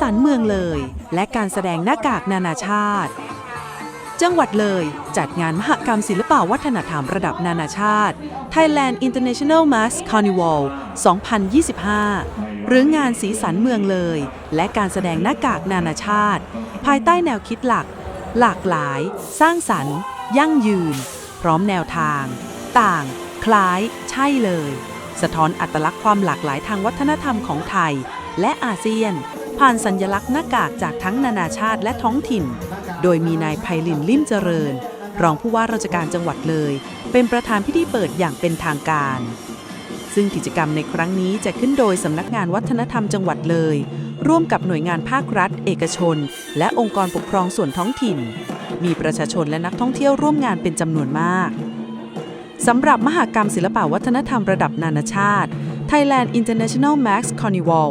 สันเมืองเลย และการแสดงหน้ากากนานาชาติ จังหวัดเลยจัดงานมหกรรมศิลปวัฒนธรรมระดับนานาชาติ Thailand International Mass Carnival 2025 หรืองานสีสันเมืองเลย และการแสดงหน้ากากนานาชาติ ภายใต้แนวคิดหลัก หลากหลาย สร้างสรรค์ ยั่งยืน พร้อมแนวทาง ต่าง คล้าย ใช่เลย สะท้อนอัตลักษณ์ความหลากหลายทางวัฒนธรรมของไทยและอาเซียน ผ่านสัญลักษณ์หน้ากากจากทั้งนานาชาติและท้องถิ่น โดยมีนายไพลินลิ่มเจริญ รองผู้ว่าราชการจังหวัดเลย เป็นประธานพิธีเปิดอย่างเป็นทางการ ซึ่งกิจกรรมในครั้งนี้จะขึ้นโดยสำนักงานวัฒนธรรมจังหวัดเลย ร่วมกับหน่วยงานภาครัฐ เอกชน และองค์กรปกครองส่วนท้องถิ่น มีประชาชนและนักท่องเที่ยวร่วมงานเป็นจำนวนมากสำหรับมหากรรมศิลปวัฒนธรรมระดับนานาชาติ Thailand International Max Carnival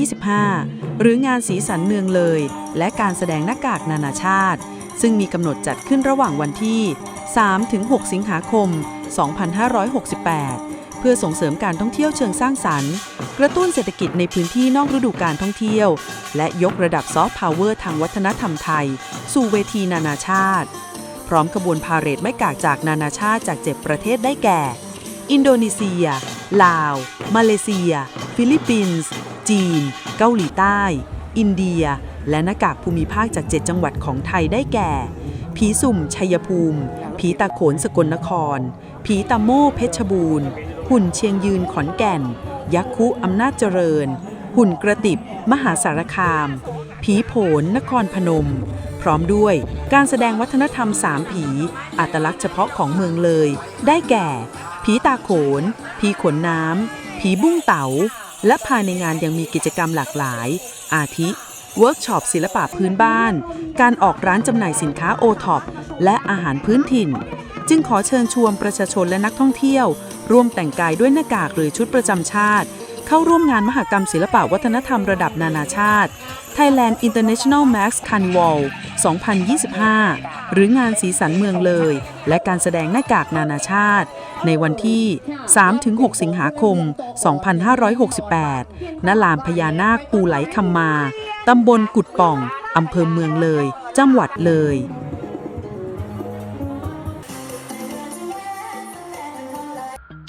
2025 หรืองานสีสันเมืองเลย และการแสดงหน้ากากนานาชาติ ซึ่งมีกำหนดจัดขึ้นระหว่างวันที่ 3-6 สิงหาคม 2568 เพื่อส่งเสริมการท่องเที่ยวเชิงสร้างสรรค์ กระตุ้นเศรษฐกิจในพื้นที่นอกฤดูการท่องเที่ยว และยกระดับซอฟต์พาวเวอร์ทางวัฒนธรรมไทย สู่เวทีนานาชาติ พร้อมขบวนพาเหรดไม่กากจากนานาชาติจาก 7 ประเทศได้แก่ อินโดนีเซีย ลาว มาเลเซีย ฟิลิปปินส์ จีน เกาหลีใต้ อินเดีย และหน้ากากภูมิภาคจาก 7 จังหวัดของไทยได้แก่ ผีสุ่มชัยภูมิ ผีตาโขนสกลนคร ผีตาโม่เพชรบูรณ์ หุ่นเชียงยืนขอนแก่น ยักษ์คุอำนาจเจริญ หุ่นกระติบ มหาสารคาม ผีโผนนครพนม พร้อมด้วยการแสดงวัฒนธรรมสามผี อัตลักษณ์เฉพาะของเมืองเลย ได้แก่ ผีตาโขน ผีขนน้ำ ผีบุ้งเต๋า และภายในงานยังมีกิจกรรมหลากหลาย อาทิ เวิร์กช็อปศิลปะพื้นบ้าน การออกร้านจำหน่ายสินค้าโอท็อปและอาหารพื้นถิ่น จึงขอเชิญชวนประชาชนและนักท่องเที่ยว ร่วมแต่งกายด้วยหน้ากากหรือชุดประจำชาติ เข้าร่วมงานมหกรรมศิลปะวัฒนธรรมระดับนานาชาติ Thailand International Max Carnival 2025 หรืองานสีสันเมืองเลย และการแสดงหน้ากากนานาชาติ ในวันที่ 3-6 สิงหาคม 2568 ณ ลานพญานาคปูไหลคำมา ตำบลกุดป่อง อำเภอเมืองเลย จังหวัดเลย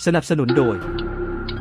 สนับสนุนโดย